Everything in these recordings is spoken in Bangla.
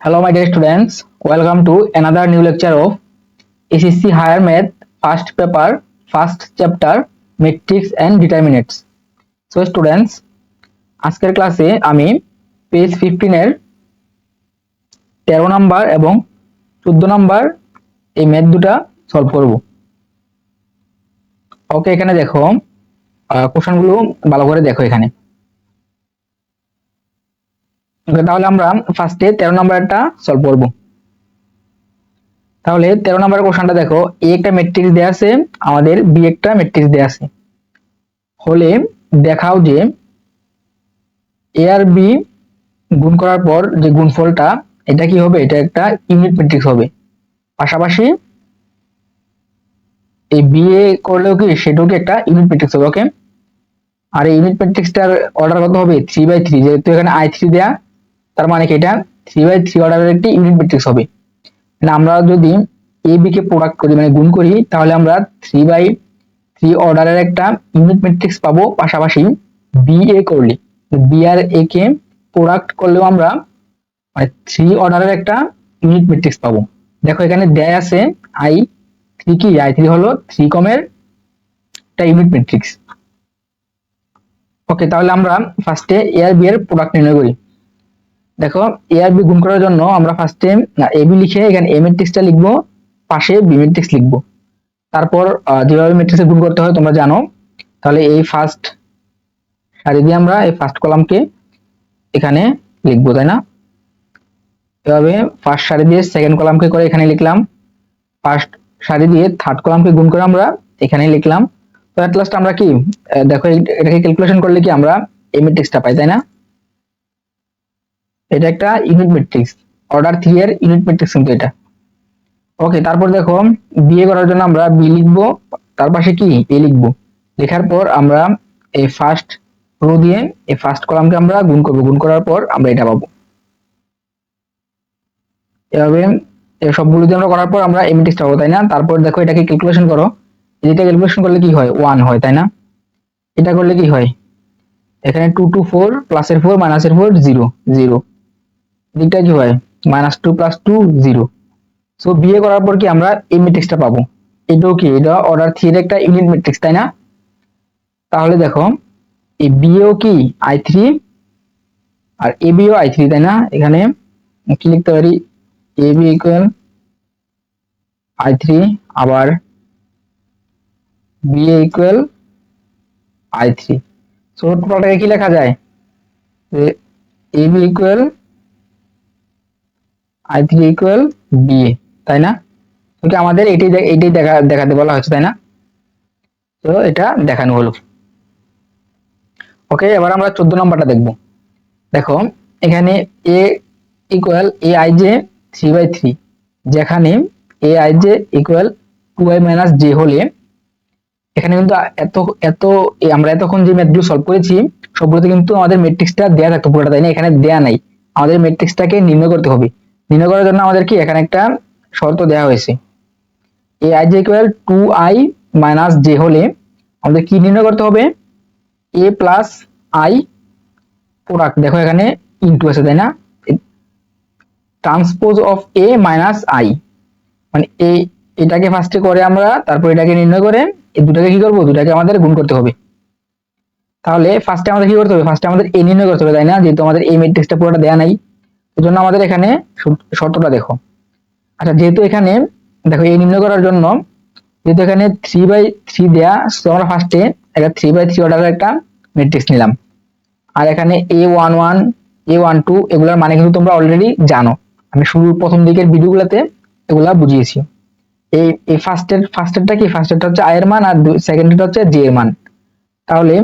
Hello, my dear students. Welcome to another new lecture of SSC Higher Math First Paper, First Chapter, Matrix and Determinants. So, students, আজকের ক্লাসে আমি পেজ ফিফটিন এর তেরো নাম্বার এবং চোদ্দ নাম্বার এই ম্যাথ দুটা সলভ করব ওকে এখানে দেখো কোশ্চেনগুলো ভালো করে দেখো এখানে তাহলে আমরা ফার্স্টে তেরো নাম্বারটা সলভ করব। তাহলে তেরো নাম্বার কোশ্চেনটা দেখো এ একটা ম্যাট্রিক্স দেয়া আছে, আমাদের বি একটা ম্যাট্রিক্স দেয়া আছে। হলে দেখাও যে এ আর বি গুণ করার পর যে গুণফলটা, এটা কি হবে? এটা একটা ইউনিট ম্যাট্রিক্স হবে। পাশাপাশি এই বি এ করলেও কি, সেটাও কি একটা ইউনিট ম্যাট্রিক্স হবে ওকে আর এই ইউনিট ম্যাট্রিক্সটার অর্ডার কত হবে? থ্রি বাই থ্রি যেহেতু এখানে আই থ্রি দেয়া তার মানে কি এটা? থ্রি বাই থ্রি অর্ডারের একটি ইউনিট ম্যাট্রিক্স হবে। মানে আমরা যদি এ বি কে প্রোডাক্ট করি মানে গুণ করি, তাহলে আমরা থ্রি বাই থ্রি অর্ডারের একটা ইউনিট ম্যাট্রিক্স পাবো পাশাপাশি বি এ করলে। বি আর এ কে প্রোডাক্ট করলেও আমরা মানে থ্রি অর্ডারের একটা ইউনিট ম্যাট্রিক্স পাবো। দেখো এখানে দেয় আছে আই থ্রি কি? আই থ্রি হলো থ্রি কমের একটা ইউনিট ম্যাট্রিক্স ওকে তাহলে আমরা ফার্স্টে এ আর বি এর প্রোডাক্ট নির্ণয় করি। দেখো এ আর বি গুণ করার জন্য আমরা ফার্স্টে এ বি লিখে এখানে এ ম্যাট্রিক্সটা লিখব, পাশে বি ম্যাট্রিক্স লিখব। তারপর যেভাবে ম্যাট্রিক্সে গুণ করতে হয় তোমরা জানো। তাহলে এই ফার্স্ট সারি দিয়ে আমরা এই ফার্স্ট কলামকে এখানে লিখব, তাই না? এভাবে ফার্স্ট সারি দিয়ে সেকেন্ড কলামকে করে এখানে লিখলাম। ফার্স্ট সারি দিয়ে থার্ড কলামকে গুণ করে আমরা এখানে লিখলাম। তো এট লাস্ট আমরা কি দেখো, এটাকে ক্যালকুলেশন করলে কি আমরা এই ম্যাট্রিক্সটা পাই, তাই না? এটা একটা ইউনিট ম্যাট্রিক্স অর্ডার থ্রি এর ইউনিট ম্যাট্রিক্স কিন্তু এটা। ওকে তারপর দেখো বিয়ে করার জন্য আমরা বি লিখব, তার পাশে কি? এ লিখব। লেখার পর আমরা এই ফার্স্ট রো দিয়ে এই ফার্স্ট কলামকে আমরা গুণ করব। গুণ করার পর আমরা এটা পাবো। এভাবে সবগুলো দিয়ে আমরা করার পর আমরা এই ম্যাট্রিক্সটা পাবো, তাই না? তারপর দেখো, এটাকে ক্যালকুলেশন করো। এটা ক্যালকুলেশন করলে কি হয়? ওয়ান হয়, তাই না? এটা করলে কি হয়? এখানে টু টু ফোর প্লাসের ফোর মাইনাসের ফোর জিরো জিরো এদিকটা কি হয় minus two plus two zero so বিয়ে করার পর কি আমরা এই ম্যাট্রিক্সটা পাবো। এটাও কি? এটা অর্ডার থ্রি এর একটা ইউনিট ম্যাট্রিক্স তাই না? তাহলে দেখো, এই বিয়েও কি? আই থ্রি আর এ বিও আই থ্রি তাই না? এখানে কি লিখতে পারি? A B equal I three আবার B equal I three so টোটালটাকে কি লেখা যায়? A B equal I three equal B তাই না? ওকে আমাদের এটাই দে- এটাই দেখা দেখাতে বলা হচ্ছে, তাই না? তো এটা দেখানো হলো। ওকে, এবার আমরা চোদ্দ নম্বরটা দেখব। দেখো, এখানে A equal A I J three by three যেখানে A I J equal to I minus J হলে এখানে কিন্তু এত এত, আমরা এতক্ষণ যে ম্যাথগুলো সলভ করেছি, সবগুলোতে কিন্তু আমাদের ম্যাট্রিক্সটা দেয়া থাকতো পুরোটা, তাই না? এখানে দেয়া নাই। আমাদের ম্যাট্রিক্সটাকে নির্ণয় করতে হবে। নির্ণয় করার জন্য আমাদের কি এখানে একটা শর্ত দেওয়া হয়েছে। A I J equal to I minus J হলে আমাদের কি নির্ণয় করতে হবে? এ প্লাস আই প্রোডাক্ট দেখো এখানে ইনটু আছে, তাই না? Transpose of A minus I মানে এ, এটাকে ফার্স্টে করে আমরা, তারপর এটাকে নির্ণয় করে এই দুটাকে কি করব? দুটাকে আমাদের গুণ করতে হবে। তাহলে ফার্স্টে আমাদের কি করতে হবে? ফার্স্টে আমাদের এ নির্ণয় করতে হবে, তাই না? যেহেতু আমাদের এই ম্যাট্রিক্সটা পুরোটা দেয়া নাই। এই জন্য আমাদের এখানে শর্তটা দেখো। আচ্ছা যেহেতু এখানে, দেখো এ নির্ণয় করার জন্য, যেহেতু এখানে থ্রি বাই থ্রি দেয়া আমরা ফার্স্টে একটা থ্রি বাই থ্রি অর্ডারের একটা ম্যাট্রিক্স নিলাম। আর এখানে A one one A one two এগুলোর মানে কিন্তু তোমরা অলরেডি জানো। আমি শুরুর প্রথম দিকের ভিডিওগুলোতে এগুলা বুঝিয়েছি। এই এই ফার্স্টের ফার্স্টেরটা কি? ফার্স্টেরটা হচ্ছে আয়ের মান, আর সেকেন্ডটা হচ্ছে জে এর মান। তাহলে,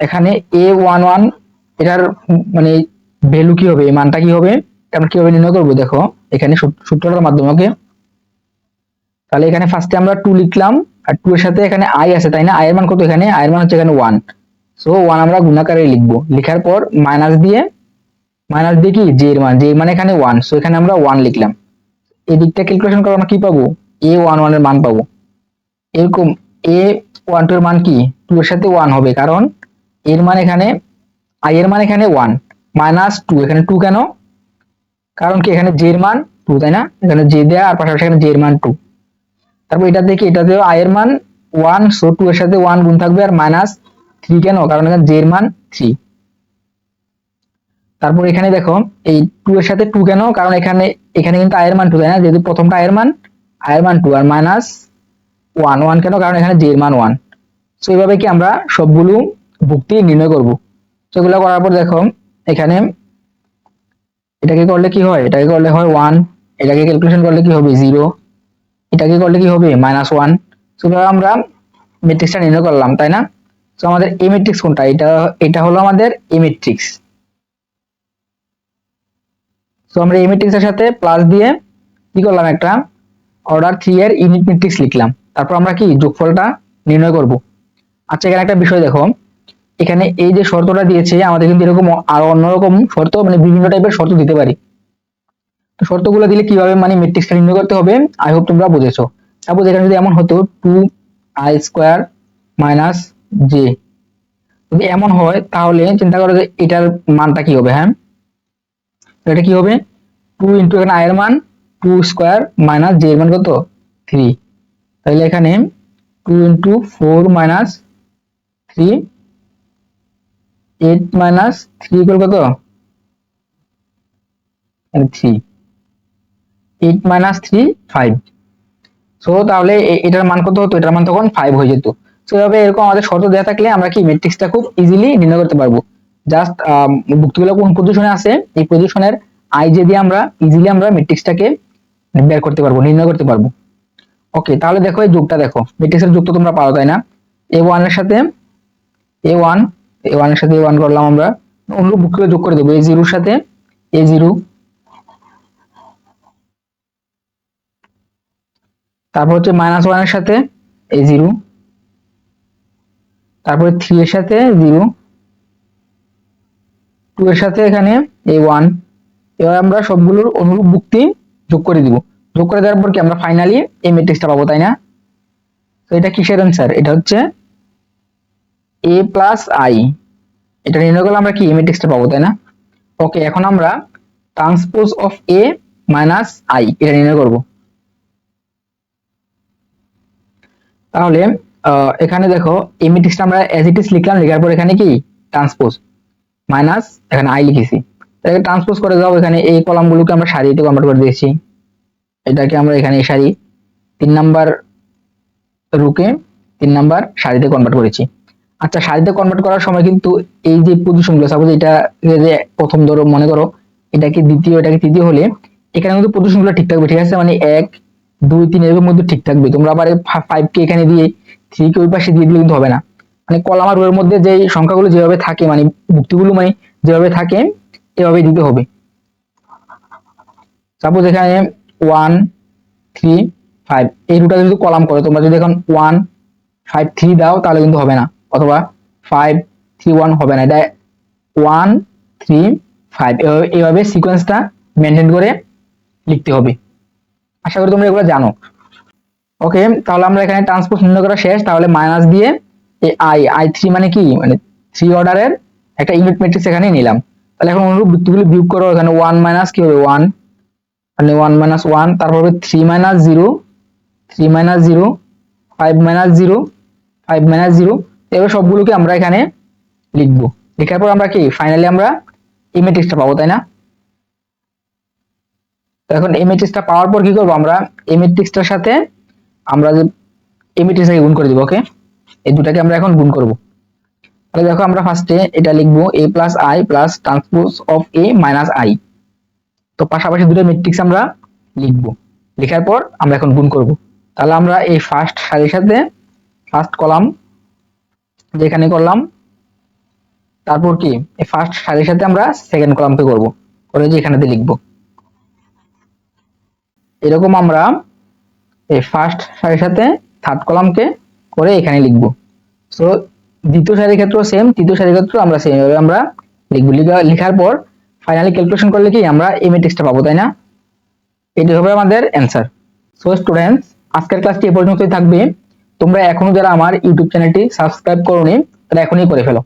এখানে এ ওয়ান ওয়ান এটার মানে ভ্যালু কি হবে? এই মানটা কি হবে? আমরা কীভাবে নির্ণয় করব? দেখো, এখানে সূত- সূত্রটার মাধ্যমে ওকে তাহলে এখানে ফার্স্টে আমরা টু লিখলাম, আর টু এর সাথে এখানে আই আছে, তাই না? আয়ের মান কত এখানে? আয়ের মান হচ্ছে এখানে ওয়ান সো ওয়ান আমরা গুণাকারে লিখব। লেখার পর মাইনাস দিয়ে মাইনাস দিয়ে কি? জে এর মান জে এর মানে এখানে ওয়ান সো এখানে আমরা ওয়ান লিখলাম। এই দিকটা ক্যালকুলেশন করে আমরা কি পাবো? এ ওয়ান ওয়ানের মান পাবো। এরকম এ ওয়ান টু এর মান কি? টু এর সাথে ওয়ান হবে, কারণ এর মান এখানে আই এর মান এখানে ওয়ান মাইনাস টু এখানে টু কেন? কারণ কি এখানে জে এর মান টু তাই না? এখানে জে দেয়া আর পাশাপাশি এখানে জে এর মান টু তারপর এটা দেখি এটাতেও আই এর মান ওয়ান সো টু এর সাথে ওয়ান গুণ থাকবে আর মাইনাস থ্রি কেন? কারণ এখানে জে এর মান থ্রি তারপর এখানে দেখো, এই টু এর সাথে টু কেন? কারণ এখানে এখানে কিন্তু আয়ের মান টু তাই না? যেহেতু প্রথমটা আয়ের মান আয়ের মান টু আর মাইনাস ওয়ান ওয়ান কেন? কারণ এখানে জে এর মান ওয়ান তো এইভাবে কি আমরা সবগুলো ভুক্তি নির্ণয় করব। সেগুলো করার পর দেখো এখানে এটাকে করলে কি হয়? এটাকে করলে হয় ওয়ান এটাকে ক্যালকুলেশন করলে কি হবে? জিরো এটাকে করলে কি হবে? মাইনাস ওয়ান সেভাবে আমরা ম্যাট্রিক্সটা নির্ণয় করলাম, তাই না? তো আমাদের এ ম্যাট্রিক্স কোনটা? এটা এটা হলো আমাদের এ ম্যাট্রিক্স তো আমরা এই ম্যাট্রিক্সের সাথে প্লাস দিয়ে কি করলাম একটা? অর্ডার থ্রি এর ইউনিট ম্যাট্রিক্স লিখলাম। তারপর আমরা কি যোগফলটা নির্ণয় করব? আচ্ছা এখানে একটা বিষয় দেখো। এখানে এই যে শর্তটা দিয়েছে, আমাদের কিন্তু এরকম আরও অন্যরকম শর্ত মানে বিভিন্ন টাইপের শর্ত দিতে পারি। তো শর্তগুলো দিলে কীভাবে মানে ম্যাট্রিক্সটা নির্ণয় করতে হবে? আই হোপ তোমরা বুঝেছ। সাপোজ এখানে যদি এমন হতো two I square minus J যদি এমন হয়, তাহলে চিন্তা করো যে এটার মানটা কি হবে হ্যাঁ? এটা কি হবে? টু ইন্টু এখানে আয়ের মান টু স্কোয়ার মাইনাস জে এর মান কত? থ্রি তাহলে এখানে two into four minus three eight minus three equal কত? Three eight minus three five so তাহলে এটার মান কত হতো? এটার মান তখন ফাইভ হয়ে যেত। তো এভাবে এরকম আমাদের শর্ত দেওয়া থাকলে আমরা কি ম্যাট্রিক্সটা খুব ইজিলি নির্ণয় করতে পারব। জাস্ট ভুক্তগুলো কোন পজিশনে আছে? এই পজিশনের আই যে দিয়ে আমরা ইজিলি আমরা ম্যাট্রিক্সটাকে বের করতে পারব, নির্ণয় করতে পারব। ওকে তাহলে দেখো এই যোগটা দেখো। ম্যাট্রিক্সের যোগ তো তোমরা পারো, তাই না? এ ওয়ানের সাথে এ ওয়ান এ ওয়ানের সাথে ওয়ান করলাম আমরা। অনুরূপ ভুক্তগুলো যোগ করে দেবো। এ জিরোর সাথে এ জিরো। তারপর হচ্ছে মাইনাস ওয়ানের সাথে এ জিরো। তারপরে থ্রি এর সাথে জিরো। টু এর সাথে এখানে এ ওয়ান এবার আমরা সবগুলোর অনুরূপ ভুক্তি যোগ করে দিব। যোগ করে দেওয়ার পর কি আমরা ফাইনালি এই ম্যাট্রিক্সটা পাবো, তাই না? তো এটা কিসের অ্যান্সার এটা হচ্ছে এ প্লাস আই এটা নির্ণয় করলে আমরা কি? এই ম্যাট্রিক্সটা পাবো, তাই না? ওকে এখন আমরা transpose of A minus I এটা নির্ণয় করব। তাহলে এখানে দেখো এই ম্যাট্রিক্সটা আমরা অ্যাজ ইট ইজ লিখলাম, লেখার পর এখানে কি? ট্রান্সপোজ মাইনাস এখানে আই লিখেছি। এটাকে ট্রান্সপোজ করে দাও, এখানে এই কলামগুলোকে আমরা সারিতে কনভার্ট করে দিয়েছি। এটাকে আমরা এখানে সারি, তিন নাম্বার রুকে তিন নাম্বার সারিতে কনভার্ট করেছি। আচ্ছা সারিতে কনভার্ট করার সময় কিন্তু এই যে পজিশনগুলো সাপোজ এটা যে প্রথম ধরো মনে করো এটাকে দ্বিতীয় এটাকে তৃতীয় হলে, এখানে কিন্তু পজিশনগুলো ঠিক থাকবে, ঠিক আছে? মানে এক, দুই, তিন এর মধ্যে ঠিক থাকবে। তোমরা আবার ফাইভ কে এখানে দিয়ে থ্রি কে ওই পাশে দিয়ে দিলে কিন্তু হবে না। মানে কলাম আর রোয়ের মধ্যে যে সংখ্যাগুলো যেভাবে থাকে মানে ভুক্তিগুলো মানে যেভাবে থাকে এভাবে দিতে হবে। সাপোজ এখানে ওয়ান থ্রি ফাইভ এই দুটা যদি কলাম করো, তোমরা যদি এখন ওয়ান ফাইভ থ্রি দাও, তাহলে কিন্তু হবে না। অথবা ফাইভ থ্রি ওয়ান হবে না। এটা ওয়ান থ্রি ফাইভ এইভাবে সিকোয়েন্সটা মেনটেন করে লিখতে হবে। আশা করি তোমরা এগুলো জানো। ওকে, তাহলে আমরা এখানে ট্রান্সপোজ নির্ণয় করা শেষ। তাহলে মাইনাস দিয়ে এই আই আই থ্রি মানে কি? মানে থ্রি অর্ডারের একটা ইউনিট ম্যাট্রিক্স এখানে নিলাম। তাহলে এখন অনুরূপ বৃত্তগুলো বিয়োগ করো। এখানে ওয়ান মাইনাস কি হবে? ওয়ান মানে ওয়ান মাইনাস ওয়ান তারপর three minus zero three minus zero five minus zero five minus zero এবার সবগুলোকে আমরা এখানে লিখব। লেখার পর আমরা কি? ফাইনালি আমরা এই ম্যাট্রিক্সটা পাবো, তাই না? তো এখন এই ম্যাট্রিক্সটা পাওয়ার পর কি করব আমরা? এই সাথে আমরা যে এই গুণ করে দিব ওকে এই দুটাকে আমরা এখন গুণ করব। তাহলে দেখো আমরা ফার্স্টে এটা লিখব, a plus I plus transpose of a minus I তো পাশাপাশি দুটো ম্যাট্রিক্স আমরা লিখব। লেখার পর আমরা এখন গুণ করব। তাহলে আমরা এই ফার্স্ট সারির সাথে ফার্স্ট কলাম যেখানে করলাম, তারপর কি? ফার্স্ট সারির সাথে আমরা সেকেন্ড কলামকে করব। করে যে এখানেতে লিখব। এরকম আমরা এই ফার্স্ট সারির সাথে থার্ড কলামকে করে এখানে লিখব। সো দ্বিতীয় সারির ক্ষেত্রেও সেম তৃতীয় সারির ক্ষেত্রেও আমরা সেম এভাবে আমরা লিখব। লিখা- লেখার পর ফাইনালি ক্যালকুলেশন করলে কি? আমরা এই ম্যাট্রিক্সটা পাবো, তাই না? এটি হবে আমাদের অ্যান্সার সো স্টুডেন্টস আজকের ক্লাসটি এ পর্যন্তই থাকবে। তোমরা এখনও যারা আমার ইউটিউব চ্যানেলটি সাবস্ক্রাইব করোনি তারা এখনই করে ফেলো।